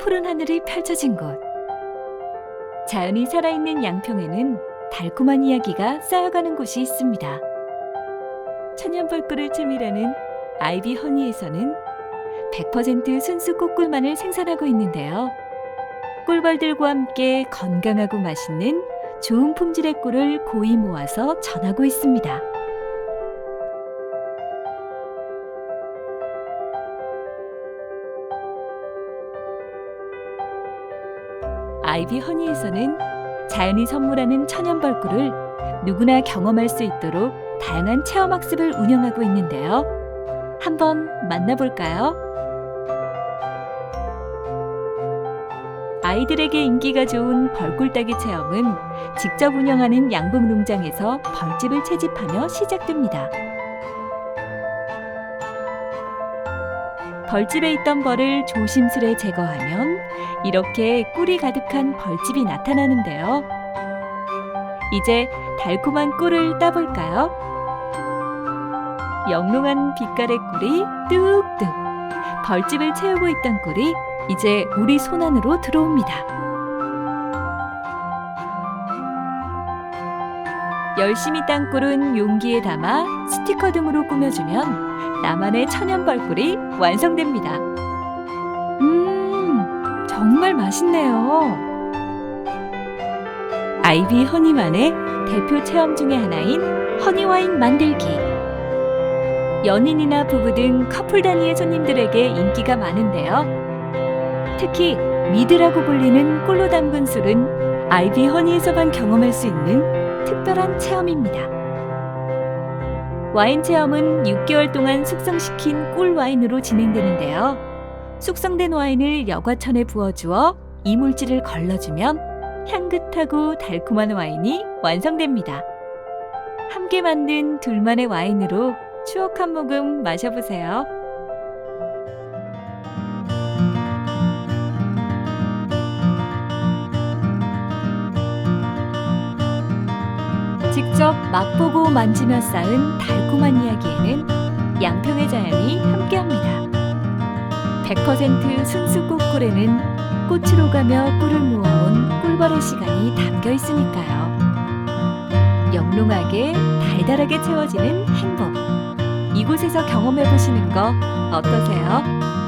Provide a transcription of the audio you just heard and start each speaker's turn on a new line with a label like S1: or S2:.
S1: 푸른 하늘이 펼쳐진 곳. 자연이 살아있는 양평에는 달콤한 이야기가 쌓여가는 곳이 있습니다. 천연벌꿀을 채밀하는 아이비 허니에서는 100% 순수 꽃꿀만을 생산하고 있는데요. 꿀벌들과 함께 건강하고 맛있는 좋은 품질의 꿀을 고이 모아서 전하고 있습니다. 아이비 허니에서는 자연이 선물하는 천연 벌꿀을 누구나 경험할 수 있도록 다양한 체험 학습을 운영하고 있는데요. 한번 만나볼까요? 아이들에게 인기가 좋은 벌꿀 따기 체험은 직접 운영하는 양봉 농장에서 벌집을 채집하며 시작됩니다. 벌집에 있던 벌을 조심스레 제거하면 이렇게 꿀이 가득한 벌집이 나타나는데요. 이제 달콤한 꿀을 따볼까요? 영롱한 빛깔의 꿀이 뚝뚝 벌집을 채우고 있던 꿀이 이제 우리 손 안으로 들어옵니다. 열심히 딴 꿀은 용기에 담아 스티커 등으로 꾸며주면 나만의 천연 벌꿀이 완성됩니다. 음, 정말 맛있네요. 아이비 허니만의 대표 체험 중의 하나인 허니와인 만들기. 연인이나 부부 등 커플 단위의 손님들에게 인기가 많은데요. 특히 미드라고 불리는 꿀로 담근 술은 아이비 허니에서만 경험할 수 있는 특별한 체험입니다. 와인 체험은 6개월 동안 숙성시킨 꿀 와인으로 진행되는데요. 숙성된 와인을 여과천에 부어주어 이물질을 걸러주면 향긋하고 달콤한 와인이 완성됩니다. 함께 만든 둘만의 와인으로 추억 한 모금 마셔보세요. 직접 맛보고 만지며 쌓은 달콤한 이야기에는 양평의 자연이 함께합니다. 100% 순수 꽃꿀에는 꽃으로 가며 꿀을 모아온 꿀벌의 시간이 담겨 있으니까요. 영롱하게 달달하게 채워지는 행복. 이곳에서 경험해 보시는 거 어떠세요?